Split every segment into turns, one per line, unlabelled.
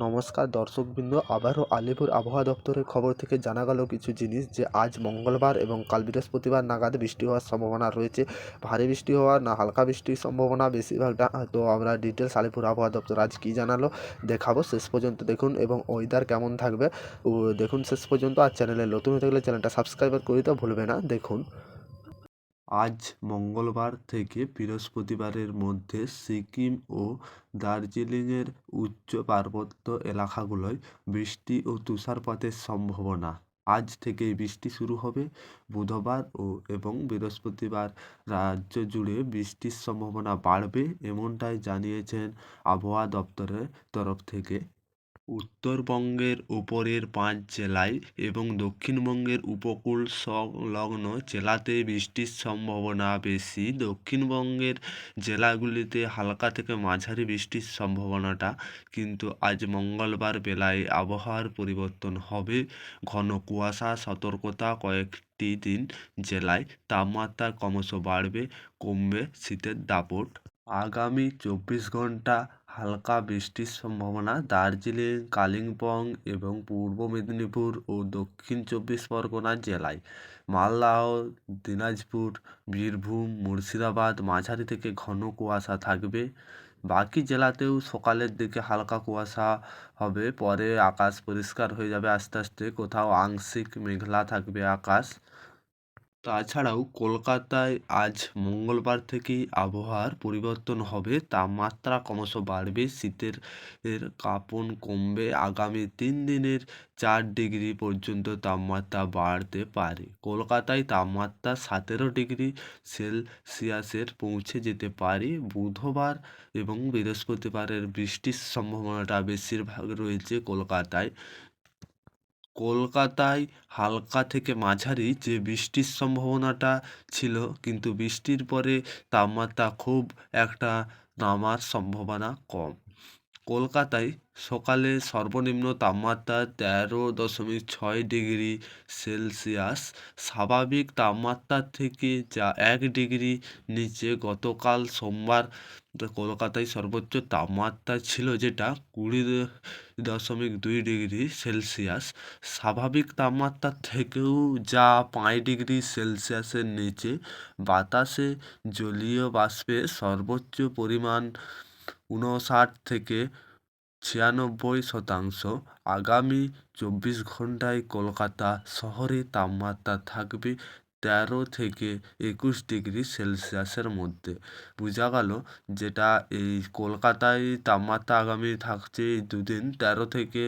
নমস্কার দর্শকবৃন্দ, আবারও আলিপুর আবহাওয়া দপ্তরের খবর থেকে জানা গেল কিছু জিনিস যে আজ মঙ্গলবার এবং কাল বৃহস্পতিবার নাগাদ বৃষ্টি হওয়ার সম্ভাবনা রয়েছে। ভারী বৃষ্টি হওয়ার না হালকা বৃষ্টির সম্ভাবনা বেশিরভাগটা তো আমরা ডিটেলস আলিপুর আবহাওয়া দপ্তর আজ কী জানালো দেখাবো শেষ পর্যন্ত দেখুন এবং ওয়েদার কেমন থাকবে। দেখুন শেষ পর্যন্ত আর চ্যানেলে নতুন হয়ে থাকলে চ্যানেলটা সাবস্ক্রাইব করে দিতে ভুলবে না। দেখুন। আজ মঙ্গলবার থেকে বৃহস্পতিবারের মধ্যে সিকিম ও দার্জিলিংয়ের উচ্চ পার্বত্য এলাকাগুলোয় বৃষ্টি ও তুষারপাতের সম্ভাবনা। আজ থেকেই বৃষ্টি শুরু হবে। বুধবার ও এবং বৃহস্পতিবার রাজ্য জুড়ে বৃষ্টির সম্ভাবনা বাড়বে, এমনটাই জানিয়েছেন আবহাওয়া দপ্তরের তরফ থেকে উত্তরবঙ্গের উপরের পাঁচ জেলায় এবং দক্ষিণবঙ্গের উপকূল সংলগ্ন জেলাতে বৃষ্টির সম্ভাবনা বেশি। দক্ষিণবঙ্গের জেলাগুলিতে হালকা থেকে মাঝারি বৃষ্টির সম্ভাবনাটা কিন্তু আজ মঙ্গলবার বেলায় আবহাওয়ার পরিবর্তন হবে। ঘন কুয়াশা, সতর্কতা কয়েকটি দিন জেলায় তাপমাত্রা ক্রমশ বাড়বে, কমবে শীতের দাপট। আগামী চব্বিশ ঘণ্টা হালকা বৃষ্টির সম্ভাবনা দার্জিলিং, কালিম্পং এবং পূর্ব মেদিনীপুর ও দক্ষিণ চব্বিশ পরগনা জেলায়। মালদহ দিনাজপুর, বীরভূম, মুর্শিদাবাদ মাঝারি থেকে ঘন কুয়াশা থাকবে। বাকি জেলাতেও সকালের দিকে হালকা কুয়াশা হবে, পরে আকাশ পরিষ্কার হয়ে যাবে আস্তে আস্তে। কোথাও আংশিক মেঘলা থাকবে আকাশ। তাছাড়াও কলকাতায় আজ মঙ্গলবার থেকেই আবহাওয়ার পরিবর্তন হবে। তাপমাত্রা ক্রমশ বাড়বে, শীতের এর কাঁপন কমবে। আগামী তিন দিনের চার ডিগ্রি পর্যন্ত তাপমাত্রা বাড়তে পারে। কলকাতায় তাপমাত্রা সতেরো ডিগ্রি সেলসিয়াসের পৌঁছে যেতে পারে। বুধবার এবং বৃহস্পতিবারের বৃষ্টির সম্ভাবনাটা বেশিরভাগ রয়েছে কলকাতায়। কলকাতায় হালকা থেকে মাঝারি যে বৃষ্টির সম্ভাবনাটা ছিল, কিন্তু বৃষ্টির পরে তাপমাত্রা খুব একটা নামার সম্ভাবনা কম। কলকাতায় সকালে সর্বনিম্ন তাপমাত্রা তেরো দশমিক ছয় ডিগ্রি সেলসিয়াস, স্বাভাবিক তাপমাত্রার থেকে যা এক ডিগ্রি নিচে গতকাল সোমবার কলকাতায় সর্বোচ্চ তাপমাত্রা ছিল যেটা কুড়ি দশমিক দুই ডিগ্রি সেলসিয়াস। স্বাভাবিক তাপমাত্রার থেকেও যা পাঁচ ডিগ্রি সেলসিয়াসের নিচে বাতাসে জলীয় বাষ্পের সর্বোচ্চ পরিমাণ ঊনষাট থেকে ছিয়ানব্বই শতাংশ আগামী চব্বিশ ঘন্টায় কলকাতা শহরে তাপমাত্রা থাকবে তেরো থেকে একুশ ডিগ্রি সেলসিয়াসের মধ্যে। বোঝা গেল যেটা এই কলকাতায় তাপমাত্রা আগামী থাকছে এই দুদিন, তেরো থেকে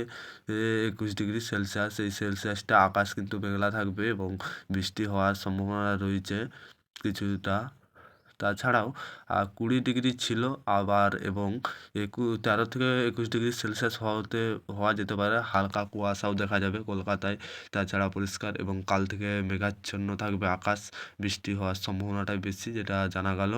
একুশ ডিগ্রি সেলসিয়াস। এই সেলসিয়াসটা আকাশ কিন্তু মেঘলা থাকবে এবং বৃষ্টি হওয়ার সম্ভাবনা রয়েছে কিছুটা। তাছাড়াও কুড়ি ডিগ্রি ছিল আবার এবং একু, তেরো থেকে একুশ ডিগ্রি সেলসিয়াস হওয়াতে, হওয়া যেতে পারে। হালকা কুয়াশাও দেখা যাবে কলকাতায়। তাছাড়া পরিষ্কার এবং কাল থেকে মেঘাচ্ছন্ন থাকবে আকাশ। বৃষ্টি হওয়ার সম্ভাবনাটাই বেশি, যেটা জানা গেল।